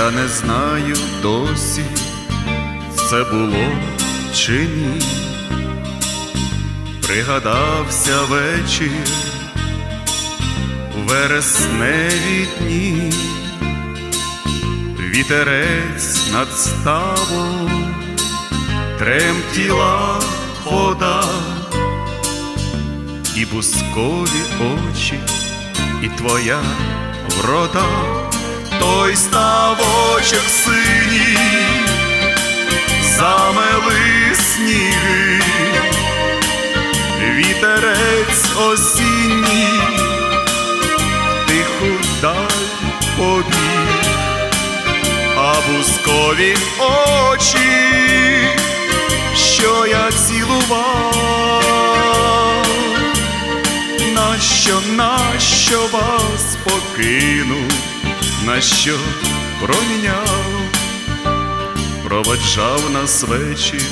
Я не знаю досі, це було чи ні. Пригадався вечір вересневі дні, вітерець над ставом, тремтіла вода, і бускові очі, і твоя врода, той ставочок синій, замели сніги, вітерець осінній, тиху даль побіг, а бускові очі, що я цілував, нащо, нащо вас покинув, нащо проміняв, проводжав нас вечір,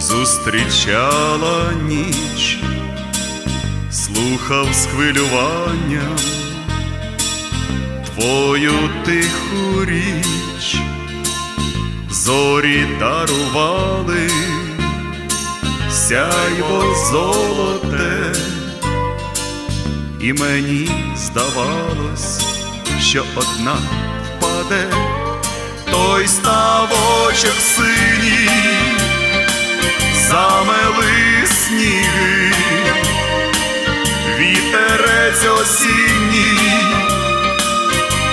зустрічала ніч, слухав з хвилюванням твою тиху річ, зорі дарували сяйво золоте, і мені здавалось, що одна впаде той ставочок синій, замели сніги, вітерець осінній,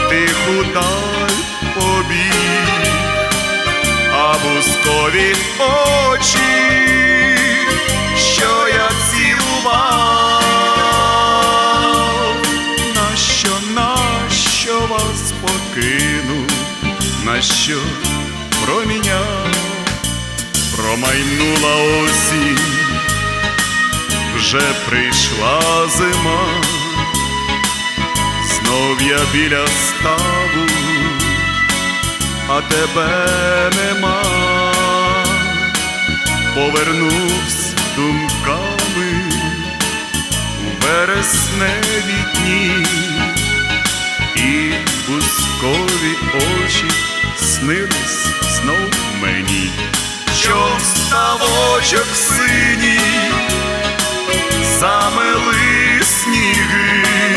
тиху даль побіг, а бускові очі, що я нащо проміняв, промайнула осінь, вже прийшла зима знов я біля ставу, а тебе нема, повернувся думками у вересневі дні, ставочок синій, замели сніги.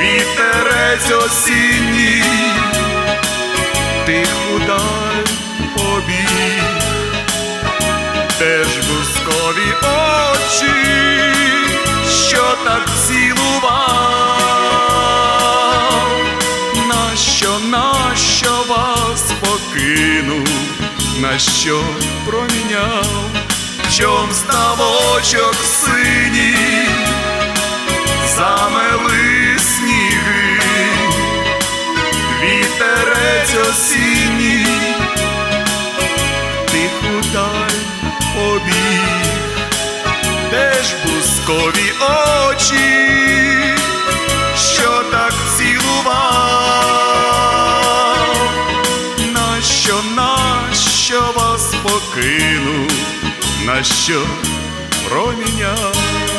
Вітерець осінній, тиху даль побіг, де ж бускові очі, що так цілував, нащо, нащо вас покинув, нащо проміняв, чом ставочок синій замели сніги, вітерець осінній, тиху даль побіг, де ж бускові очі, що так цілував, нащо, нащо вас покинув, нащо проміняв.